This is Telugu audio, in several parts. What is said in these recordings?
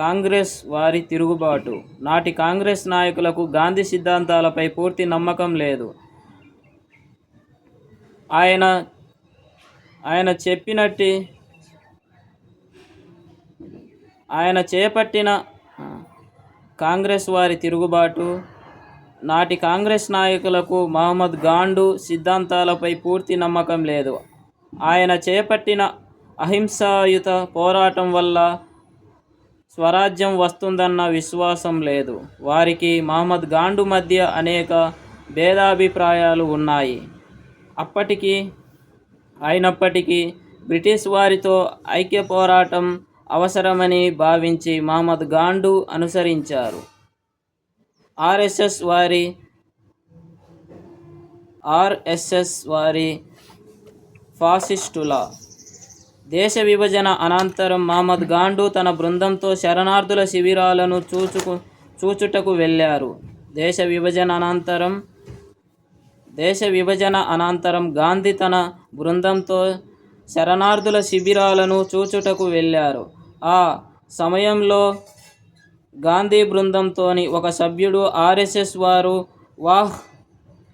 కాంగ్రెస్ వారి తిరుగుబాటు. నాటి కాంగ్రెస్ నాయకులకు గాంధీ సిద్ధాంతాలపై పూర్తి నమ్మకం లేదు. ఆయన ఆయన చెప్పినట్టి ఆయన చేపట్టిన కాంగ్రెస్ వారి తిరుగుబాటు నాటి కాంగ్రెస్ నాయకులకు మహమ్మద్ గాండు సిద్ధాంతాలపై పూర్తి నమ్మకం లేదు. ఆయన చేపట్టిన అహింసాయుత పోరాటం వల్ల స్వరాజ్యం వస్తుందన్న విశ్వాసం లేదు. వారికి మహమ్మద్ గాండు మధ్య అనేక భేదాభిప్రాయాలు ఉన్నాయి. అప్పటికి అయినప్పటికీ బ్రిటిష్ వారితో ఐక్య పోరాటం అవసరమని భావించి మహమ్మద్ గాండు అనుసరించారు. ఆర్ఎస్ఎస్ వారి ఆర్ఎస్ఎస్ వారి ఫాసిస్టుల దేశ విభజన అనంతరం మహమ్మద్ గాండు తన బృందంతో శరణార్థుల శిబిరాలను చూచుకు చూచుటకు వెళ్ళారు. దేశ విభజన అనంతరం దేశ విభజన అనంతరం గాంధీ తన బృందంతో శరణార్థుల శిబిరాలను చూచుటకు వెళ్ళారు. ఆ సమయంలో గాంధీ బృందంతోని ఒక సభ్యుడు ఆర్ఎస్ఎస్ వారు వాహ్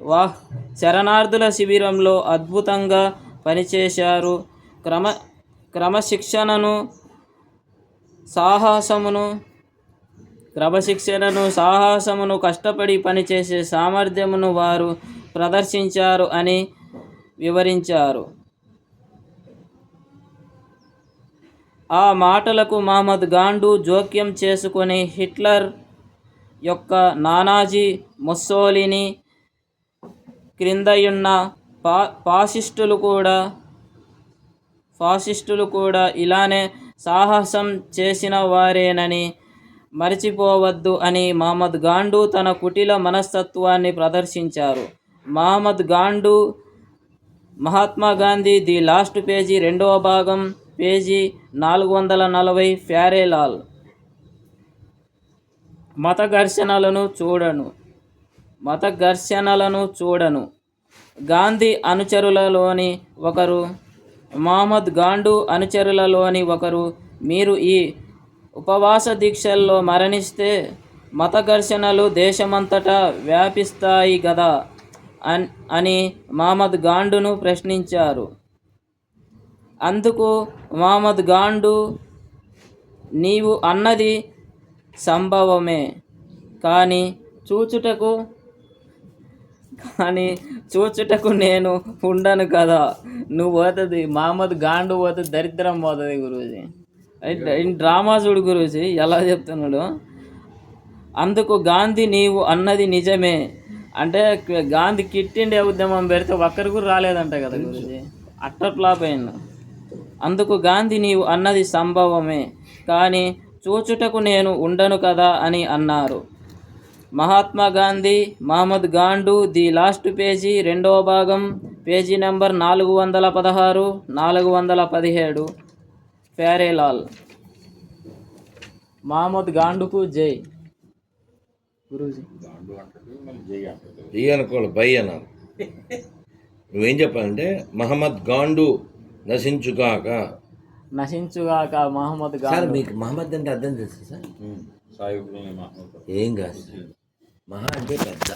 వాహ్ శరణార్థుల శిబిరంలో అద్భుతంగా పనిచేశారు. క్రమ క్రమశిక్షణను సాహసమును క్రమశిక్షణను సాహసమును కష్టపడి పనిచేసే సామర్థ్యమును వారు ప్రదర్శించారు అని వివరించారు. ఆ మాటలకు మహమ్మద్ గాండు జోక్యం చేసుకొని హిట్లర్ యొక్క నానాజీ ముస్సోలిని క్రిందయున్న పా ఫాసిస్టులు కూడా ఫాసిస్టులు కూడా ఇలానే సాహసం చేసిన వారేనని మరచిపోవద్దు అని మహమ్మద్ గాండు తన కుటిల మనస్తత్వాన్ని ప్రదర్శించారు. Mohammed గాండు Mahatma Gandhi the last page రెండవ భాగం పేజీ నాలుగు వందల నలభై ఫ్యారేలాల్. మత ఘర్షణలను చూడను. మత ఘర్షణలను చూడను. గాంధీ అనుచరులలోని ఒకరు మహమ్మద్ గాండు అనుచరులలోని ఒకరు. మీరు ఈ ఉపవాస దీక్షల్లో మరణిస్తే మత ఘర్షణలు దేశమంతటా వ్యాపిస్తాయి కదా అని మహమ్మద్ గాండును ప్రశ్నించారు. అందుకు మహమ్మద్ గాండు నీవు అన్నది సంభవమే. కానీ చూచుటకు కానీ చూచుటకు నేను ఉండను కదా. నువ్వు పోతుంది మహమ్మద్ గాండు పోతుంది దరిద్రం పోతుంది గురూజీ. డ్రామా చూడు గురూజీ ఎలా చెప్తున్నాడు? అందుకు గాంధీ నీవు అన్నది నిజమే. అంటే గాంధీ కిట్ ఇండియా ఉద్యమం పెడితే ఒక్కరు కూడా రాలేదంట కదా గురూజీ. అట్టర్ ఫ్లాప్ అయింది. అందుకు గాంధీ నీవు అన్నది సంభవమే. కానీ చూచుటకు నేను ఉండను కదా అని అన్నారు. మహాత్మా గాంధీ మహమ్మద్ గాండు ది లాస్ట్ పేజీ రెండవ భాగం పేజీ నెంబర్ నాలుగు వందల పదహారు నాలుగు వందల పదిహేడు. ప్యారేలాల్ మహమ్మద్ గాండుకు జై. గురూజీ. జై అనుకోవాలి బై అన్నారు. నువ్వేం చెప్పాలంటే మహమ్మద్ గాండు నశించుగాక. నశించుగాక మహమ్మద్ సార్ గాండు. మీకు మహమ్మద్ అంటే అర్థం తెలుసు సార్? ఏం కాదు సార్. మహా అంటే పెద్ద